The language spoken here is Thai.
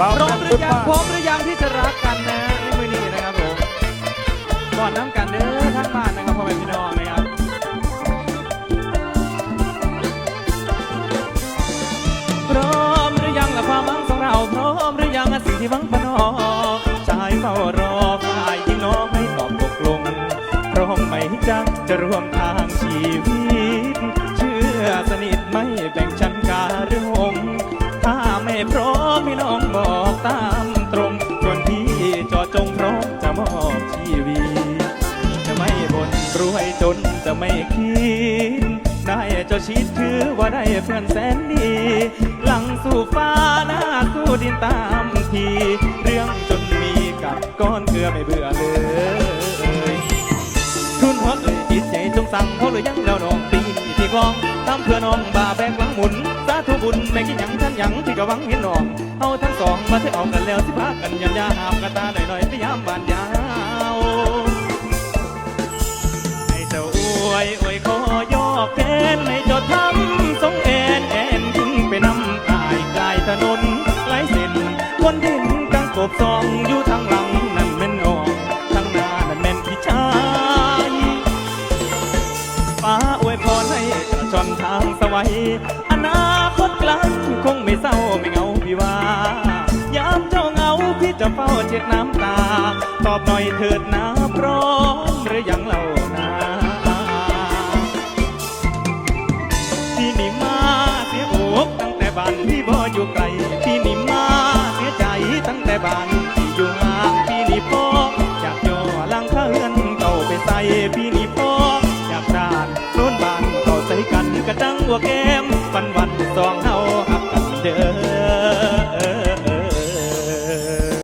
เบาพร้อมหรือยังบ้านพร้อมหรือยังที่จะรักกันนะในมือนี้นะครับผมก่อนน้ำกันเด้อทั้งบ้านนะครับพ่อแม่พี่น้องนะครับพร้อมหรือยังละความหวังของเราพร้อมหรือยังสิ่งที่หวังพนอชายเฝ้ารอฝ่ายหญิงน้องให้ตอบตกลงพร้อมไหมจ๊ะจะร่วมทางชีวิต เชื่อสนิทไม่แบ่งชั้น วิตจะไม่บ่นรวยจนจะไม่คิดได้เจ้าชิดถือว่าได้เพื่อนแสนดี หลังสู่ฟ้าหน้าสู้ดินตามที เรื่องจนมีกับก้อนเกลือไม่เบื่อเลยทุนหัวเอ่ยจิตใจจงสั่งเขาเลยยังแล้วน้องปีนี้ที่กลองทำเพื่อน้องบาแบกหลังหมุนสาธุบุญแม่กินหยังท่านหยังที่กะหวังเห็นน้องเอาทั้งสองมาเทเอากันแล้วสิพากันยำยาหาบกระตาหน่อยๆพยายามบานยา ให้เจ้าอวยอวยขอยอกแกนให้เจ้าทำทรงแอนแอนขึ้นไปนำตายกลายถนนหลเส้นคนเห็นกังกบซองอยู่ทางหลังนั่นแม่นน้องทางหน้านั่นแม่นพี่ชายฟ้าอวยพรให้กระชอนทางสวัยอน จะเฝ้าเช็ดน้ำตา ตอบหน่อยเถิดนะพร้อมหรือยังเล่านะที่นีมาเสียอกตั้งแต่บ้านที่บ่อยู่ไกลที่นีมาเสียใจตั้งแต่บ้านที่อยู่ห่างพี่นี่พ่ออยากย่อลังเพื่อนเก่าไปใส่พี่นี่พ่ออยากดานโน้นบ้านเก่าใส่กันกระดังหัวแก้มวันวันสองเฮาหักกันเด้อ